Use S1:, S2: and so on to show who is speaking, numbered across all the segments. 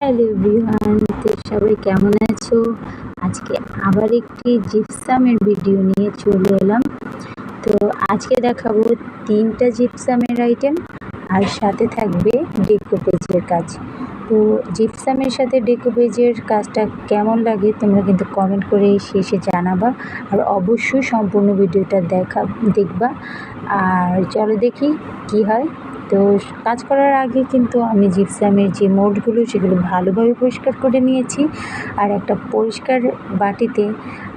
S1: Hello everyone তো সবাই কেমন আছো? আজকে আবার একটি জিপসামের ভিডিও নিয়ে চলে এলাম। তো আজকে দেখাবো তিনটা জিপসামের আইটেম আর সাথে থাকবে ডেকোপেজের কাজ। তো জিপসামের সাথে ডেকোপেজের কাজটা কেমন লাগে তোমরা কিন্তু কমেন্ট করে শেষে জানাবা, আর অবশ্যই সম্পূর্ণ ভিডিওটা দেখা, দেখবা। আর চলো দেখি কি হয়। তো কাজ করার আগে কিন্তু আমি জিপসামের যে মোডগুলো সেগুলো ভালোভাবে পরিষ্কার করে নিয়েছি। আর একটা পরিষ্কার বাটিতে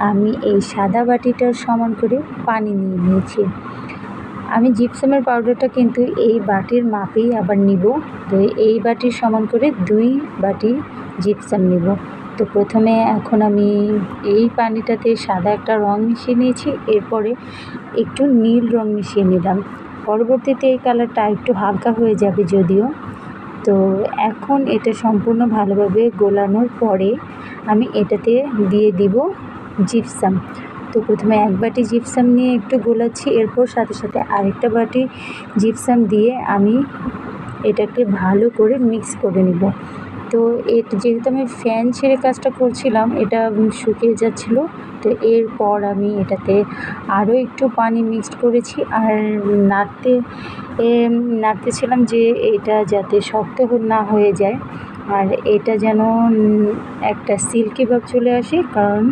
S1: আমি এই সাদা বাটিটার সমান করে পানি নিয়ে নিয়েছি। আমি জিপসামের পাউডারটা কিন্তু এই বাটির মাপেই আবার নিব। তো এই বাটির সমান করে দুই বাটি জিপসাম নিব। তো প্রথমে এখন আমি এই পানিটাতে সাদা একটা রং মিশিয়ে নিয়েছি। এরপরে একটু নীল রং মিশিয়ে নিলাম। পরবর্তীতে এই কালারটা একটু হালকা হয়ে যাবে যদিও। তো এখন এটা সম্পূর্ণ ভালোভাবে গোলানোর পরে আমি এটাতে দিয়ে দিব জিপসাম তো প্রথমে এক বাটি জিপসাম নিয়ে একটু গোলাচ্ছি, এরপর সাথে সাথে আরেকটা বাটি জিপসাম দিয়ে আমি এটাকে ভালো করে মিক্স করে নিব। তো এটা যেহেতু আমি ফ্যান ছেড়ে কাজটা করছিলাম, এটা শুকিয়ে যাচ্ছিল, তো এরপর আমি এটাতে আরও একটু পানি মিক্সড করেছি। আর নাড়তে নাড়তেছিলাম যে এটা যাতে শক্ত না হয়ে যায়। আর এটা যেন একটা সিল্কি ভাব চলে আসে, কারণ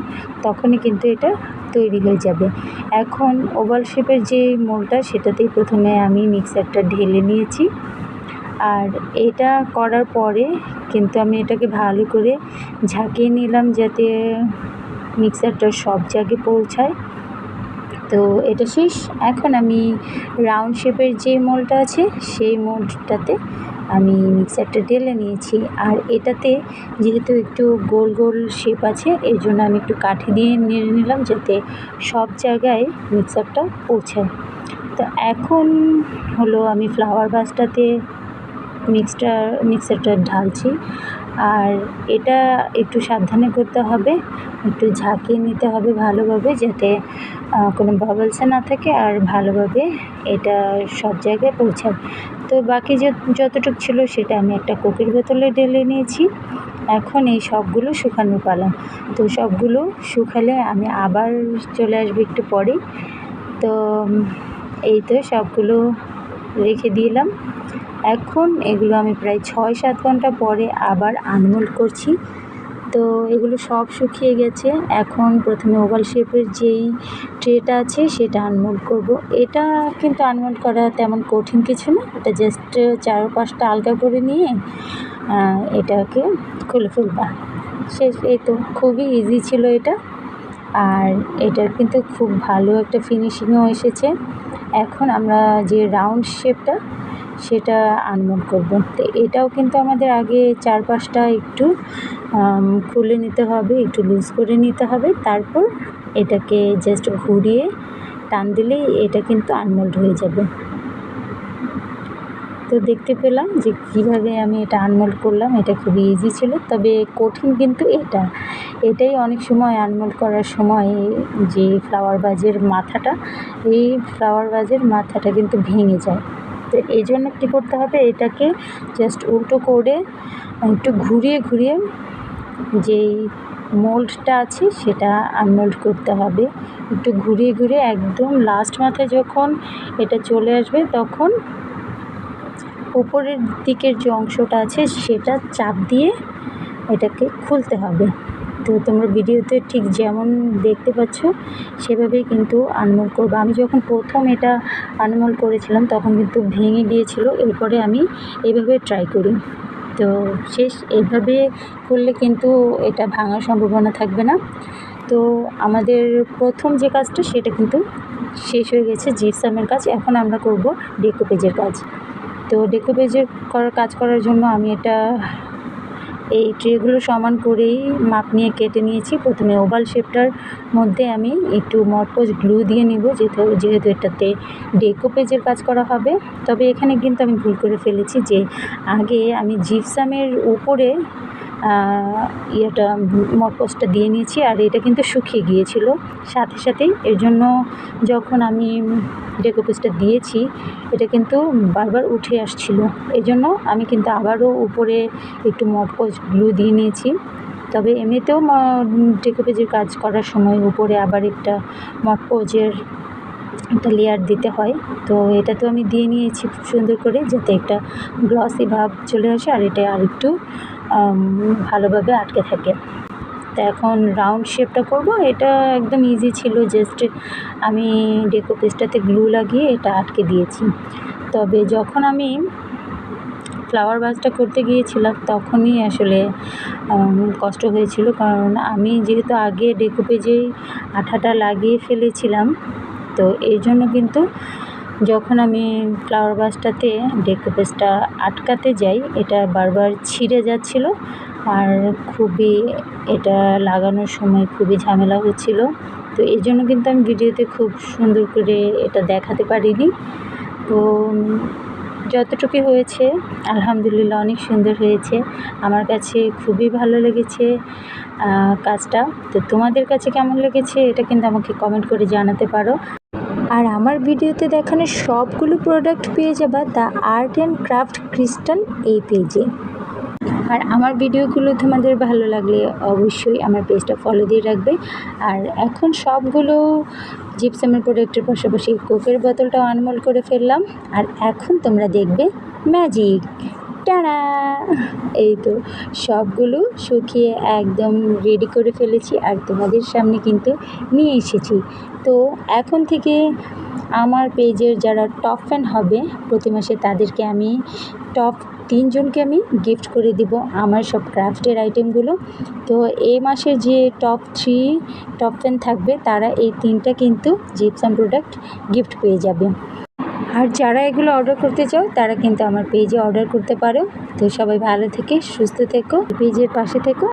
S1: তখনই কিন্তু এটা তৈরি হয়ে যাবে। এখন ওভাল শেপের যে মোলটা সেটাতেই প্রথমে আমি মিক্সারটা ঢেলে নিয়েছি। আর এটা করার পরে কিন্তু আমি এটাকে ভালো করে ঝাঁকিয়ে নিলাম যাতে মিক্সারটা সব জায়গায় পৌঁছায়। তো এটা শেষ। এখন আমি রাউন্ড শেপের যে মোলটা আছে, সেই মোলটাতে আমি মিক্সারটা ঢেলে নিয়েছি। আর এটাতে যেহেতু একটু গোল গোল শেপ আছে, এর জন্য আমি একটু কাঠি দিয়ে নেড়ে নিলাম যাতে সব জায়গায় মিক্সারটা পৌঁছায়। তো এখন হলো আমি ফ্লাওয়ার বাসটাতে মিক্সটার মিক্সারটা ঢালছি। আর এটা একটু সাবধানে করতে হবে, একটু ঝাঁকিয়ে নিতে হবে ভালোভাবে যাতে কোনো বাবলসে না থাকে আর ভালোভাবে এটা সব জায়গায় পৌঁছায়। তো বাকি যতটুকু ছিল সেটা আমি একটা কোকের বোতলে ঢেলে নিয়েছি। এখন এই সবগুলো শুকানো পালাম তো সবগুলো শুকালে আমি আবার চলে আসব একটু পরে। তো, এই তো সবগুলো রেখে দিলাম। এখন এগুলো আমি প্রায় ছয় সাত ঘণ্টা পরে আবার আনমোল্ড করছি। তো এগুলো সব শুকিয়ে গেছে। এখন প্রথমে ওভাল শেপের যেই ট্রেটা আছে, সেটা আনমোল্ড করব। এটা কিন্তু আনমোল্ড করা তেমন কঠিন কিছু না। এটা জাস্ট চার পাঁচটা আলগা করে নিয়ে এটাকে খুলে ফেলবা। শেষ, এই তো খুবই ইজি ছিল এটা। আর এটার কিন্তু খুব ভালো একটা ফিনিশিংও এসেছে। এখন আমরা যে রাউন্ড শেপটা সেটা আনমোড করব। তো এটাও কিন্তু আমাদের আগে চার পাঁচটা একটু খুলে নিতে হবে, একটু লুজ করে নিতে হবে। তারপর এটাকে জাস্ট ঘুরিয়ে টান দিলেই এটা কিন্তু আনমোল্ড হয়ে যাবে। তো দেখতে পেলাম যে কীভাবে আমি এটা আনমোল্ড করলাম, এটা খুবই ইজি ছিল। তবে কঠিন কিন্তু এটা। এটাই অনেক সময় আনমোল্ড করার সময় যে ফ্লাওয়ার বাজের মাথাটা, এই ফ্লাওয়ার বাজের মাথাটা কিন্তু ভেঙে যায়। তো এই জন্য কী করতে হবে? এটাকে জাস্ট উল্টো করে একটু ঘুরিয়ে ঘুরিয়ে যেই মোল্ডটা আছে সেটা আনমোল্ড করতে হবে। একটু ঘুরিয়ে ঘুরিয়ে একদম লাস্ট মাথায় যখন এটা চলে আসবে তখন উপরের দিকের যে অংশটা আছে সেটা চাপ দিয়ে এটাকে খুলতে হবে। তো তোমরা ভিডিওতে ঠিক যেমন দেখতে পাচ্ছ, সেভাবেই কিন্তু আনমোল করব। আমি যখন প্রথম এটা আনমোল করেছিলাম, তখন কিন্তু ভেঙে গিয়েছিল। এরপরে আমি এভাবে ট্রাই করি। তো শেষ, এভাবে করলে কিন্তু এটা ভাঙার সম্ভাবনা থাকবে না। তো আমাদের প্রথম যে কাজটা, সেটা কিন্তু শেষ হয়ে গেছে জিপসামের কাজ। এখন আমরা করব ডেকোপেজের কাজ। তো ডেকোপেজের করার, কাজ করার জন্য আমি এটা এই ট্রেগুলো সমান করেই মাপ নিয়ে কেটে নিয়েছি। প্রথমে ওভাল শেপটার মধ্যে আমি একটু মটপোজ গ্লু দিয়ে নিব, যেহেতু যেহেতু এটাতে ডেকো পেজের কাজ করা হবে। তবে এখানে কিন্তু আমি ভুল করে ফেলেছি যে আগে আমি জিপসামের উপরে ইয়েটা মটপসটা দিয়ে নিয়েছি আর এটা কিন্তু শুকিয়ে গিয়েছিল। সাথে সাথেই এর জন্য যখন আমি ডেকোপেসটা দিয়েছি, এটা কিন্তু বারবার উঠে আসছিল। এই জন্য আমি কিন্তু আবারও উপরে একটু মটপস গ্লু দিয়ে নিয়েছি। তবে এমনিতেও ডেকোপেজের কাজ করার সময় উপরে আবার একটা মটপোজের একটা লেয়ার দিতে হয়। তো এটা তো আমি দিয়ে নিয়েছি খুব সুন্দর করে, যাতে একটা গ্লসি ভাব চলে আসে আর এটা আর একটু ভালোভাবে আটকে থাকে। তো এখন রাউন্ড শেপটা করব। এটা একদম ইজি ছিল। জাস্ট আমি ডেকো পেস্টটাতে গ্লু লাগিয়ে এটা আটকে দিয়েছি। তবে যখন আমি ফ্লাওয়ার ভাসটা করতে গিয়েছিলাম, তখনই আসলে কষ্ট হয়েছিল। কারণ আমি যেহেতু আগে ডেকো পেজেই আঠাটা লাগিয়ে ফেলেছিলাম, তো এই জন্য কিন্তু যখন আমি ফ্লাওয়ার ভাসটাতে ডেকো পেজটা আটকাতে যাই, এটা বারবার ছিঁড়ে যাচ্ছিল আর খুবই এটা লাগানোর সময় খুবই ঝামেলা হচ্ছিল। তো এই জন্য কিন্তু আমি ভিডিওতে খুব সুন্দর করে এটা দেখাতে পারিনি। তো যতটুকু হয়েছে, আলহামদুলিল্লাহ অনেক সুন্দর হয়েছে। আমার কাছে খুবই ভালো লেগেছে কাজটা। তো তোমাদের কাছে কেমন লেগেছে, এটা কিন্তু আমাকে কমেন্ট করে জানাতে পারো। আর আমার ভিডিওতে দেখানো সবগুলো প্রোডাক্ট পেয়ে যাবা the art and craft crystal এই পেজে আর আমার ভিডিওগুলো তোমাদের ভালো লাগলে অবশ্যই আমার পেজটা ফলো দিয়ে রাখবে। আর এখন সবগুলো জিপসামের প্রোডাক্টের পাশাপাশি কোকের বোতলটাও আনমোল করে ফেললাম। আর এখন তোমরা দেখবে ম্যাজিক টানা এই তো সবগুলো শুকিয়ে একদম রেডি করে ফেলেছি আর তোমাদের সামনে কিন্তু নিয়ে এসেছি। তো এখন থেকে আমার পেজের যারা টপ ফ্যান হবে, প্রতি মাসে তাদেরকে আমি টপ তিনজনকে আমি গিফট করে দিব আমার সব ক্রাফটের আইটেমগুলো তো এই মাসে যে টপ থ্রি টপ ফ্যান থাকবে, তারা এই তিনটা কিন্তু জিপসাম প্রোডাক্ট গিফট পেয়ে যাবে। আর যারা এগুলো অর্ডার করতে চাও, তারা কিন্তু আমার পেজে অর্ডার করতে পারো। তো সবাই ভালো থেকে, সুস্থ থেকো পেজের পাশে থেকো।